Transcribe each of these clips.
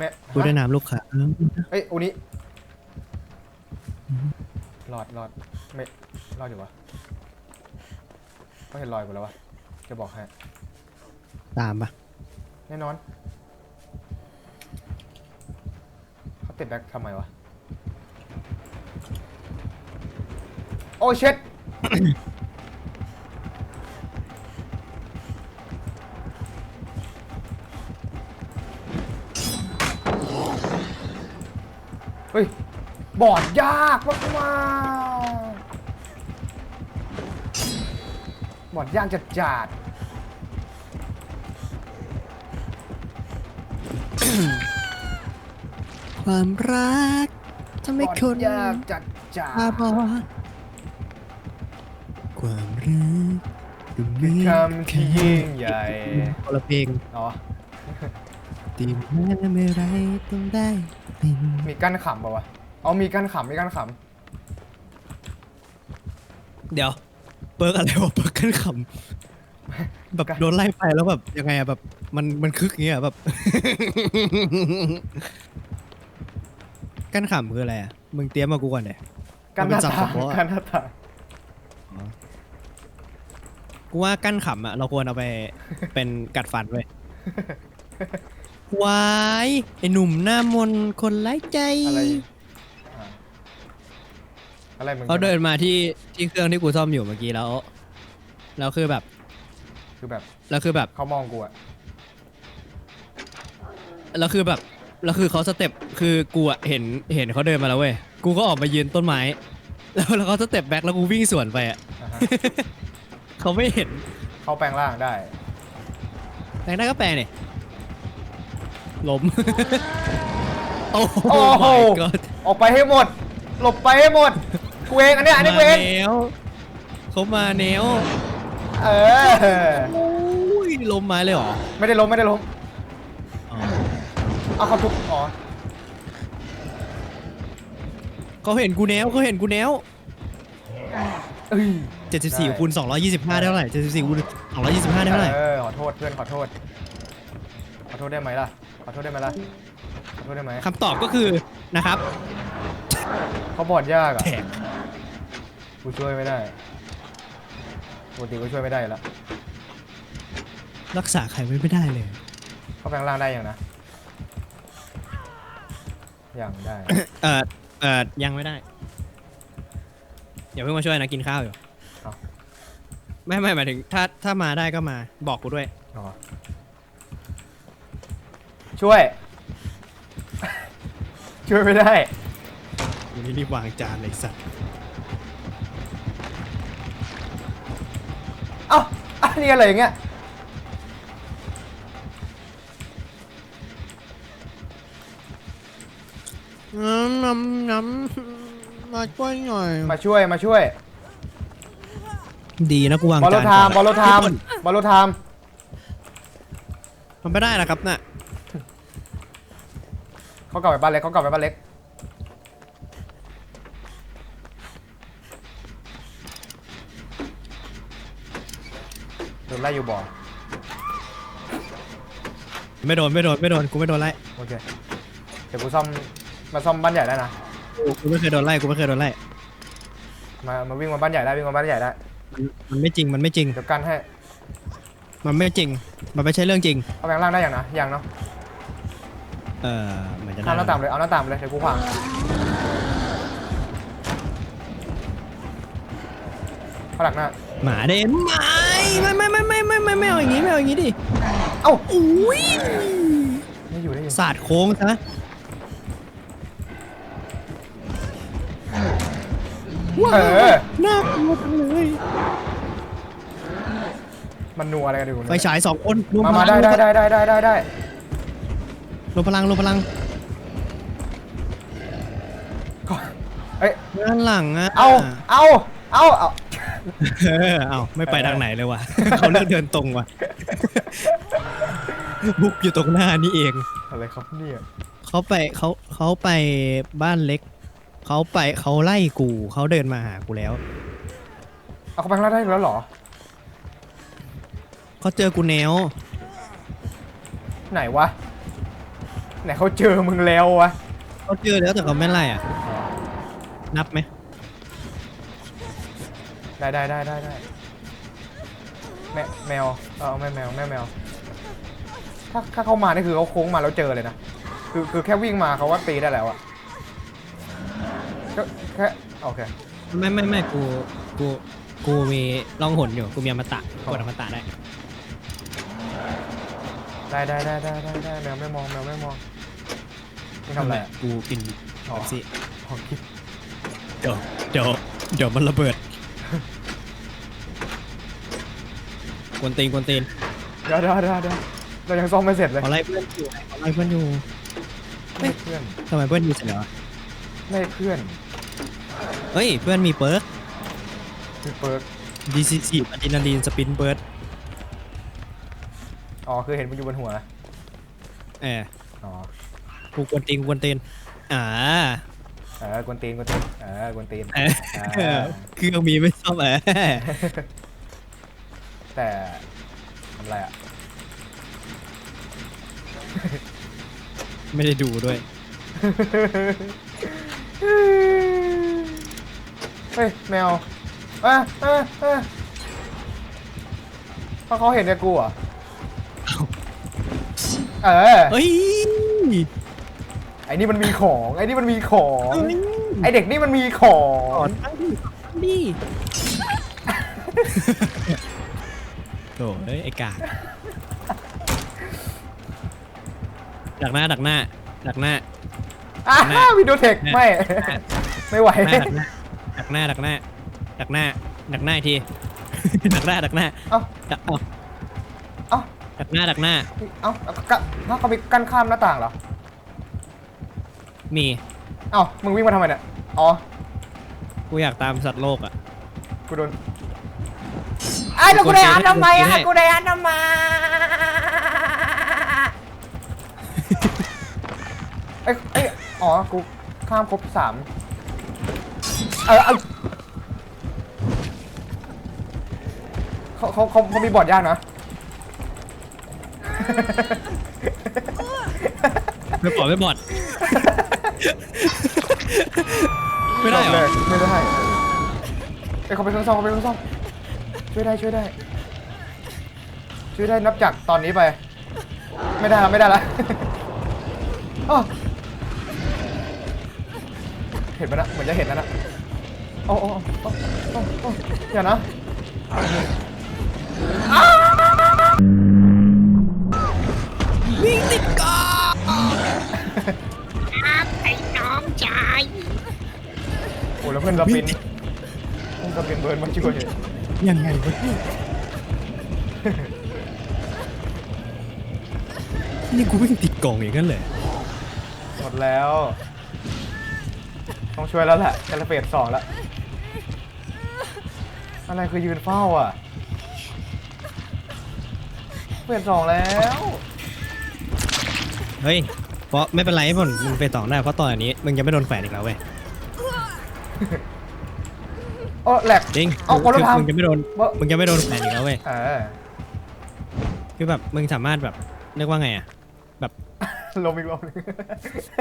เนี่ยกูได้น้ำลูกค้าเอ้ยอุนี้รอดรอดไม่รอดอยู่วะเขาเห็นรอยกูแล้ววะจะบอกให้ตามปะแน่นอนเขาติดแบ็คทำไมวะโอ้เช็ด บอดยากมากมากๆบอดยากจัดจัดความรักทำๆให้บอดคนยากจัดจัดตาบอดความรักดูเหมืคืออนคำที่ยิ่งใหญ่คนละเพลงอ๋อตีแม้เมื่อไรต้องได้เป็นมีกั้นขำป่าวะ เอามีกั้นขำมีกั้นขเดี๋ยวเปิร์กอะไรวะเปิร์กกันขำแบบโดนไล่ไปแล้วแบบยังไงอะแบบมันมันคึกอย่างเงี้ยแบบ กั้นขำคืออะไรอะมึงเตรียมมากูก่อนเดี๋ยำกั้นหน้ามันเป็นต่างศัพท์เฉพาะกั้นหน้าต่างกูว่ากั้นขำอะเราควรเอาไป เป็นกัดฟันเว้ยวายไอหนุ่มหน้ามนต์คนไร้ใจอะไรอ่า อะไรมึงเขาเดินมาที่ที่เครื่องที่กูซ่อมอยู่เมื่อกี้แล้วแล้วคือแบบคือแบบแล้วคือแบบเขามองกูอะแล้วคือแบบแล้วคือเขาสเต็ปคือกูอะเห็นเห็นเขาเดินมาแล้วเว้ยกูก็ออกมายืนต้นไม้ แล้วแล้วเขาสเต็ปแบ็คแล้วกูวิ่งสวนไปอะอ่าฮะเขาไม่เห็นเขาแปลงร่างได้ แต่ได้ก็แปลเนี่ยล้มโอ้โห โอ้โห my god ออกไปให้หมด หลบไปให้หมด กูเองอันเนี้ยอันนี้กูเองมาแล้วเขามาแนวเออโอ้ยล้มไม้เลยเหรอไม่ได้ล้มไม่ได้ล้มอ๋อเอาเขาทุบอ๋อเขาเห็นกูแนวเขาเห็นกูแนวเอ้ย74คูณ225ได้เท่าไหร่74คูณ225ได้เท่าไหร่เออขอโทษเพื่อนขอโทษ ขอโทษได้ไหมล่ะขอโทษได้ไหมล่ะขอโทษได้ไหมคำตอบก็คือนะครับเขาบอดยากอะแท็ก กูช่วยไม่ได้ปกติกูช่วยไม่ได้อยู่แล้วรักษาใครไว้ไม่ได้เลย เขาแปลงร่างได้ยังนะยังได้ เออเออยังไม่ได้อย่าเพิ่งมาช่วยนะกินข้าวอยู่เอาไม่ไม่หมายถึง ถ้าถ้ามาได้ก็มาบอกกูด้วย อ๋อช่วย ช่วยไม่ได้ วันนี้รีบวางจานเลยสัตว์ นนี้อะไรอย่างเงี้ยน้ำน้ำน้ำมาช่วยหน่อย มาช่วยมาช่วยดีนะกูวางบอลโลจานไทม์บอลโลไทม์ทุกคนบอลโลไทม์ทำไม่ได้นะครับน่ะเขากลับไปบ้านเล็กเขากลับไปบ้านเล็ก นไล่อยู่บ่อไม่โดนไม่โดนไม่โดนกูไม่โดนไล่โอเคเดี๋ยวกูซ่อมมาซ่อมบ้านใหญ่ได้นะกูกูไม่เคยโดนไล่กูไม่เคยโดนไล่มามาวิ่งมาบ้านใหญ่ได้วิ่งมาบ้านใหญ่ได้มันมันไม่จริงมันไม่จริง เดี๋ยวกันให้มันไม่จริง มันไม่ใช่เรื่องจริง เอาแปลงร่างได้อย่างนะยังเนาะเออเหมือนจะเอาหได้น้าต่างเลยเอาหน้าต่างเลยเดี๋ยวกูขวางเข้าหลังหน้าหมาเด่น ไม่ไม่ไม่ไม่ไม่ไม่ไม่เอาอย่างงี้ไม่เอาอย่างงี้ดิ เอ้าอุ้ยไม่อยู่ได้ยังศาสตร์โค้งซะเออน่ากลัวจังเลยมันนัวอะไรกันอยู่ไฟฉายสองคนรวมมาพมาลังได้ได้ได้ได้ได้ได้ได้รวมพลังรวมพลังก่อนเอ้ยด้านหลังอะเอาเอาเอาเอา เออเอาไม่ไปทางไหนเลยว่ะ เขาเลือกเดินตรงว่ะ บุกอยู่ตรงหน้านี่เอง อะไรครับเนี่ยเขาไปเขาเขาไปบ้านเล็ก เขาไปเขาไล่กู เขาเดินมาหากูแล้ว เอาเขาแปลงร่างได้แล้วเหรอ เขาเจอกูแนว ไหนวะ ไหนเขาเจอมึงแล้ววะ เขาเจอแล้วแต่เขาไม่ไล่อะ นับไหม ได้ได้ได้ได้ได้แมแมวเออแม่แมวแม่แมว ถ้าถ้าเขามานี่คือเขาโค้งมาแล้วเจอเลยนะคือคือแค่วิ่งมาเขาว่าตีได้แล้วอะก็แค่โอเคไม่ไม่ไม่กูกูกูมีล่องหนอยู่กูมีอมตะกดอมตะได้ได้ได้ได้ได้ได้ได้แมวไม่มองแมวไม่มองนี่ทำอะไรอะกูกินอ๋อแบบสิอ๋อคิดเดี๋ยวเดี๋ยวเดี๋ยวมันระเบิด กวนตีนกวนตีนเดี๋ยวเดี๋ยวเดี๋ยวเดี๋ยวเรายังซ่อมไม่เสร็จเลยขอไล่เพื่อนอยู่ขอไล่เพื่อนอยู่ไม่เพื่อนทำไมเพื่อนมีเสร็จแล้วไม่เพื่อนเฮ้ยเพื่อนมีเปิร์กคือเปิร์ก DCC อะดรีนาลีนสปินเบิร์ดอ๋อคือเห็นมันอยู่บนหัวเอออ๋อกูกวนตีนกูกวนตีนอ่า เออกวนตีนกวนตีนเออกวนตีนเอออ่าเครื่องมีไม่ซ่อมเออแต่ทำอะไรอะไม่ได้ดูด้วย เฮ้ยแมวเอ้ยเอ้ยเอ้ยเพราะเขาเห็นเนี่ยกูเหรอะเออ เฮ้ย ไอ้นี่มันมีของ ไอ้นี่มันมีของเฮ้ยไอ้เด็กนี่มันมีของถอนตั้งดิตั้งดิโถ่เอ้ยไอ้กากดักหน้าดักหน้าดักหน้าอ่าแม่วิดีโอเทคแม่ไม่ ไม่ไหวดักหน้าดักหน้าดักหน้าดักหน้าดักหน้าอีกที ดักหน้าดักหน้าเอ้า ดักเอ้าเอ้าดักหน้าดักหน้าเอ้าก็ถ้าเขามีกั้นข้ามหน้าต่างเหรอ มีเอ้ามึงวิ่งมาทำไมเนี่ย อ๋อ กูอยากตามสัตว์โลกอะ กูโดนไอ้แล้วกูได้อ่านทำไมอะให้กูได้อ่านทำไมเอ้ยเอ้ยอ๋อ กูข้ามครบสามเออเอาเขาเขาเขาเขามีบอร์ดยากนะ ไม่บอดไม่บอด ไม่ได้เหรเลอยไม่ได้เอ้ยเขาไปเครื่องซ่อมเขาไปเครื่องซ่อมช่วยได้ช่วยได้ ช่วยได้นับจากตอนนี้ไป ไม่ได้ละไม่ได้ละอ้อเห็นปะนะเหมือนจะเห็นแล้วนะโอ้โอ้โอ้โอ้โอ้อย่านะวิ่ แล้วเพื่อนสปินเพื่อนสปินเบิร์นมาช่วยยังไงวะเนี่ยนี่กูวิ่งติดกล่องอย่างนั้นเลยหมดแล้ว ต้องช่วยแล้วแหละแคลเฟสสองแล้ว อะไรคือยืนเฝ้าอะเฟสสองแล้ว เฮ้ยเพราะไม่เป็นไรผลมึงไปต่อได้เพราะตอนนี้มึงจะไม่โดนแขวนอีกแล้วเว้ย โอ้แหลก จริงเอาคนละคือทางมึงจะไม่โดนว่ามึงจะไม่โดนแขวนอีกแล้วเว้ยเออคือแบบมึงสามารถแบบเรียกว่าไงอะแบบลมอีกรอบหนึง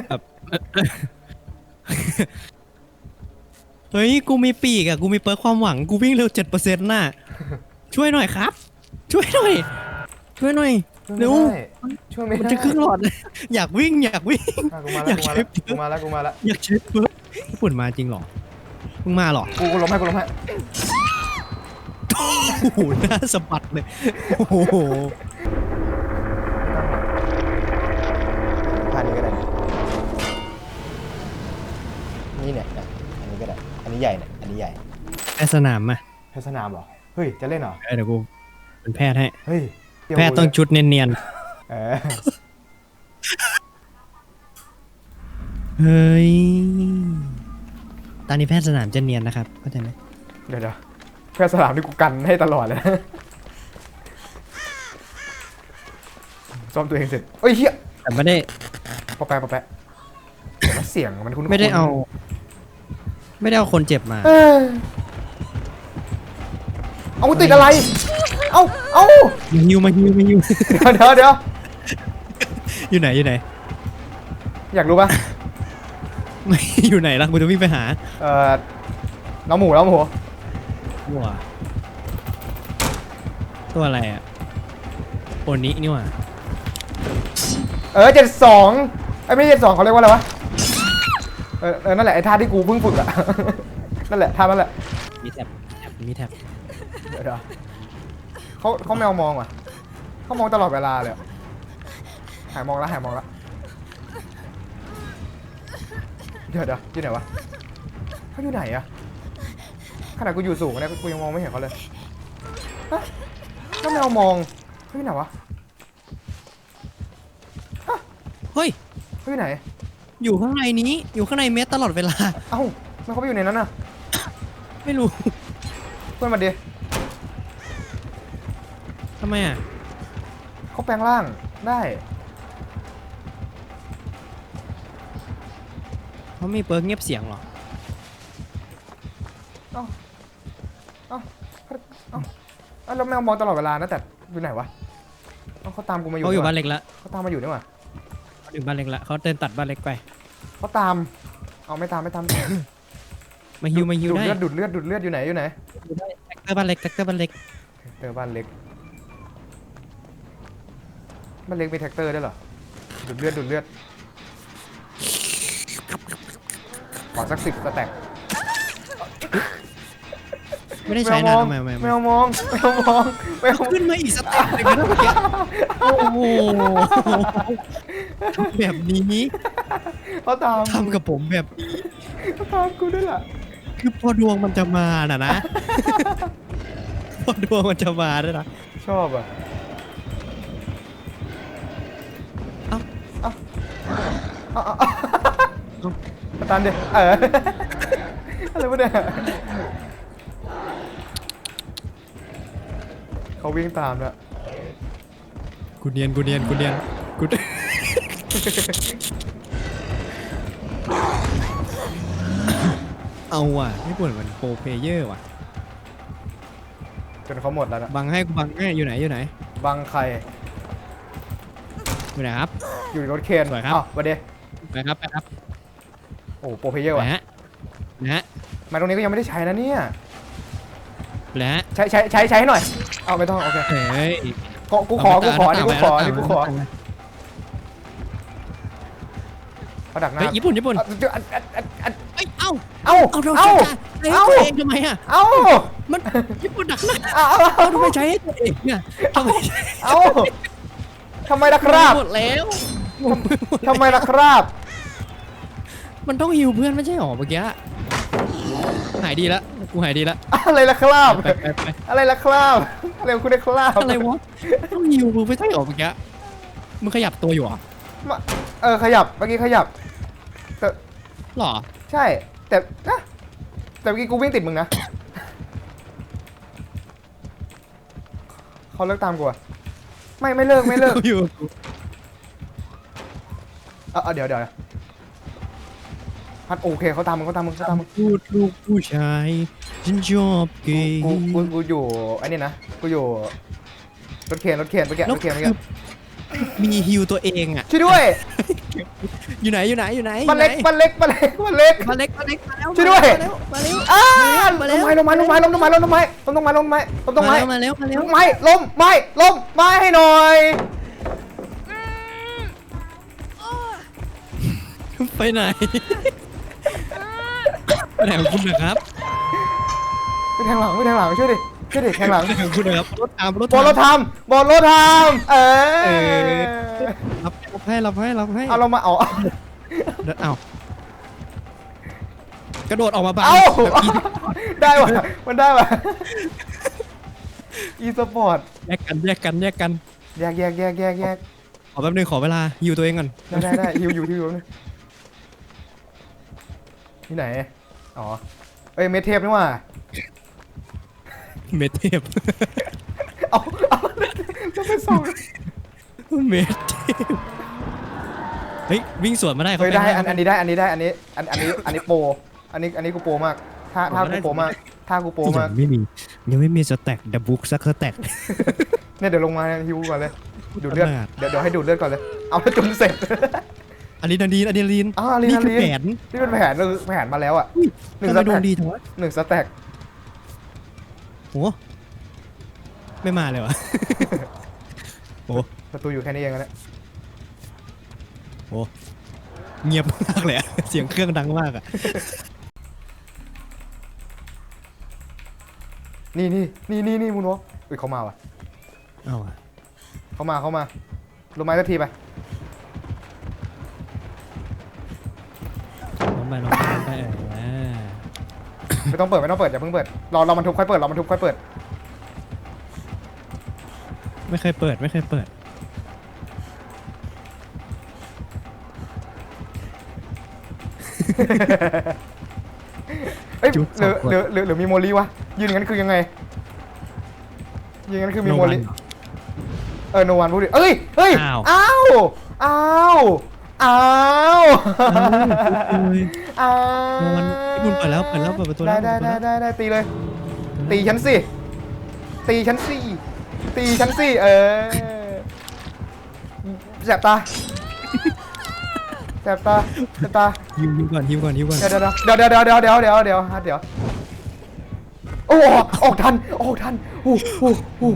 แบบเฮ้ยกูมีปีกอะกูมีเปิร์กความหวังกูวิ่งเร็วเจ็ดเปอร์เซ็นต์น่ะช่วยหน่อยครับ ช่วยหน่อย ช่วยหน่อยเร็วช่วยไม่มันได้จะครึ่งหลอดเลยอยากวิ่งอยากวิ่ง อะกูมาอแล้วยากกูมาใช้แล้วกูมาแล้วกูมาแล้วอยากใช้เปิร์กญี่ปุ่นมาจริงเหรอ มึงมาเหรอกูกูล้มให้กูล้มให้โอ้โหหน้าสะบัดเลยโอ้โหท่านี้ก็ได้นี่เนี่ยนะอันนี้ก็ได้ อันนี้ใหญ่เนี่ยอันนี้ใหญ่แพทย์สนามมาแพทย์สนามเหรอ เฮ้ย จะเล่นเหรอ เออเดี๋ยวกูเป็นแพทย์ให้ เฮ้ยเดี๋ยวแพทย์ต้องชุดเนียนเออๆเฮ้ย ตอนนี้แพทย์สนามจะเนียนนะครับเข้าใจไหมเดี๋ยวเดี๋ยวแพทย์สนามนี่กูกันให้ตลอดเลยนะซ่อมตัวเองเสร็จเอ้ยเฮียแต่ไม่ได้ปะแปะปะแปะเดี๋ยวนะเสียงมันคุ้นๆไม่ได้เอา ไม่ได้เอาคนเจ็บมา เออเอากูติดอะไร เอาเอามาฮิวมาฮิวมาฮิว เดี๋ยวเดี๋ยวเดี๋ยวอยู่ไหนอยู่ไหนอยากรู้ปะ ไม่อยู่ไหนล่ะกูจะวิ่งไปหาเอ่อน้องหมูน้องหมูวัวตัวอะไรอะโอนี้นี่หว่าเออเจ็ดสองไอ้ยไม่ใช่เจ็ดสองเขาเรียกว่าอะไรวะเออเออนั่นแหละไอ้ท่าที่กูเพิ่งฝึกอะ นั่นแหละท่านั่นแหละมีแท็บแท็บมีแท็บเดี๋ยวเดี๋ยวเขาเขาแมวมองว่ะเขามองตลอดเวลาเลยอะหายมองแล้วหายมองแล้ว ดี๋ยวเดี๋ยวอยู่ไหนวะเขาอยู่ไหนอะขนาดกูอยู่สูงเนี่ยกูยังมองไม่เห็นเขาเลยฮะเขาแมวมองเขาอยู่ไหนวะเฮ้ยเขาอยู่ไหน อยู่ข้างในนี้ อยู่ข้างในเมสตลอดเวลา เอ้าแล้วเขาไปอยู่ในนั้นน่ะไม่รู้เพื่อนมาดิทำไมอะเขาแปลงร่างได้ เขามีเปิร์กเงียบเสียงเหรอเอ้าเอ้าเอ้าเอ้าแล้วแมวมองตลอดเวลานะแต่อยู่ไหนวะเอ้าเขาตามกูมาอยู่เขาอยู่บ้านนี่หว่เล็กละเขาตามมาอยู่นี่หว่าเขาอยู่บ้านเล็กละเขาเดินตัดบ้านเล็กไปเขาตาม เอาไม่ตามไม่ตามมาฮิวมาฮิวดูดได้เลือดดูดเลือดดูดเลือดอยู่ไหนอยู่ไหนแท็กเตอร์บ้านเล็กแท็กเตอร์บ้านเล็กเจอบ้านเล็กบ้านเล็กมีแท็กเตอร์ด้วยเหรอดูดเลือดดูดเลือด ขอสักสิบสแต็กไม่ได้ใช้นานทำไมทำไมแมทำไมวมองแมวมองแมวมองขึ้นมาอีกสเต็ปหนึ่งแล้วเมื่อกี้โอ้โหแบบนี้เขาตามทำกับผมแบบเขาตามกูด้วยล่ะคือพอดวงมันจะมาน่ะนะพอดวงมันจะมาด้วยนะชอบอะเอ้าเอ้า เอ้าเอ้าเอ้ามาตามดิ เออ อะไรวะเนี่ยเขาวิ่งตามแล้วกูเนียนกูเนียนกูเนียนกูเอาว่ะไม่ปวดเหมือนโปรเพลเยอร์ว่ะ จนเขาหมดแล้วนะ บังให้กูบังให้อยู่ไหนอยู่ไหน บังใคร อยู่ไหนครับ อยู่ในรถเคนสวยครับ อ้าวมาเดไปครับไปครับ โอ้โปรเพลเยอร์ไปว่ะฮะนะฮะมาตรงนี้ก็ยังไม่ได้ใช้นะเนี่ยไปฮะใช้ใช้ใช้ใช้ให้หน่อยเอาไม่ต้องโอเคเฮ้ยกูกูขอกูขอนี่กูขอนี่กูขอเขาดักหน้าเฮ้ยญี่ปุ่นญี่ปุ่นอะอันอันอันอันเอ้ยเอ้าเอ้าเอาเราเอ้า ใช้เอ้าตัวเองทำไมอะเอ้ามันญี่ปุ่นดักหน้าเอ้าเอาทำไมใช้ให้ตัวเองเนี่ยทำไมใช้เอ้าทำไมล่ะครับหมดแล้วทำไมล่ะครับ มันต้องฮิวเพื่อนไม่ใช่หรอเมื่อกี้หายดีแล้วกูหายดีแล้วอะไรล่ะครับไปไปไปอะไรล่ะครับอะไรของคุณเนี่ยครับอะไรวะต้องฮิวมึงไม่ใช่หรอเมื่อกี้มึงขยับตัวอยู่เหรอมาเออขยับเมื่อกี้ขยับแต่หรอใช่แต่นะแต่เมื่อกี้กูวิ่งติดมึงนะเขาเลิกตามกูอะไม่ไม่เลิกไม่เลิกอยู่เอาเอาเดี๋ยวเดี๋ยว พัดโอเคเขาตามมึงเขาตามมึงเขาตามมึงพูดลูกผู้ชายฉันชอบเกย์กูกูกูอยู่ไอ้นี่นะกูอยู่รถเคนรถเคนเมื่อกี้แล้รวถเคนเมื่อคืกี้อมีฮิวตัวเองอะช่วยด้วย อยู่ไหนอยู่ไหนอยู่ไหนบ้านเล็กบ้านเล็กบ้านเล็กบ้านเล็กมาเล็กมาเล็กมาแล้วช่วยด้วยมาเร็วมาเร็วอ้ามาลแล้วงไม้ลงไม้ลงไม้ลงไม้ลงไม้ลงไม้ลงไม้ลงไม้ลงไม้ลงไม้มาเร็วมาเร็วลงไม้ล้มไม้ล้มไม้ให้หน่อยไปไหน ไปไหนของคุณนะครับไปแทงหลังไปแทงหลังช่วยดิช่วยดิแทงหลังไปไหนของคุณนะครับรถตามรถบอลรถตามทำบอลรถทำเอเออรับรับให้รับให้รับให้เอาเรามาเอา เดี๋ยวเอากระโดดออกมาบ้างเอาแบบอีได้ว่ะมันได้ว่ะอีสปอร์ตแยกกันแยกกันแยกกันแยกแยกแยกแยกแยกขอแป๊บนึงขอเวลาฮิวตัวเองก่อนได้ได้ได้ฮิวอยู่ฮิวอยู่ที่ไหน อ๋อ เอ้ยเมทเทปนี่ว่า เมทเทปเอาเอาจะไปส่งเมทเทปเฮ้ยวิ่งสวนมาได้เขาเฮ้ยได้ปอันอันนี้ได้อันนี้ได้อันนี้อันอันนี้อันนี้โปรอันนี้อันนี้กูโปรมากท่าท่ากูโปรมากท่ากูโปรยัมากงไม่มียังไม่มีสแต็กดับบุ๊กสักสแต็กเนี่ยเดี๋ยวลงมาฮิวก่อนเลยดูดเลือดขนาดเดี๋ยวเดี๋ยวให้ดูดเลือดก่อนเลย เอาให้จนเสร็จ อันอะดรีนาลีนอะดรีนาลีนอ่าอะดรีนี่นาคือลีนแผนนี่เป็นแผนเลยแผนมาแล้วอะหนึ่งทำไมสดแต็วกงดีจังวะหนึ่งสแต็กโหไม่มาเลยวะโหประตูอยู่แค่นี้เองนะเนี่ยโหเงียบมากเลยอะเสียงเครื่องดังมากอะนี่นี่นี่นี่นี่มูนวอล์กอุ้ยเขามาว่ะ เอาอะเขามาเขามาลงไม้สักทีไป น้อง ไปน้องไปน้องไปเออไม่ต้องเปิดไม่ต้องเปิดอย่าเพิ่งเปิดรอเรามันทุบค่อยเปิดเรามันทุบค่อยเปิดไม่เคยเปิดไม่เคยเปิด เอ้ยจุดหรือสองคน หรือหรือหรือมีโมลีวะยืนงั้นคือยังไงยืนงั้นคือมีโมลี No one เออโนวันพูดดิเอ้ยเฮ้ยอ้าว อ้าวอ้าว อ้าวอ้าวโอ้ยอ้าวโนวันญี่ปุ่นเปิดแล้วเปิดแล้วเปิดประตูแล้ได้วได้เปิได้ประตูแล้ว ได้ได้ตีเลย ตีฉันสิ ตีฉันสิ ตีฉันสิ เออแสบตาแสบตาแสบตายิวยิวก่อนยิวก่อนยิวก่อนเดี๋ยวเดี๋ยวเดี๋ยวเดี๋ยวเดี๋ยวเดี๋ยวเดี๋ยวเดี๋ยวเดี๋ยวเดี๋ยวโอ้ออกออกทันออกทันอู้หู้หู้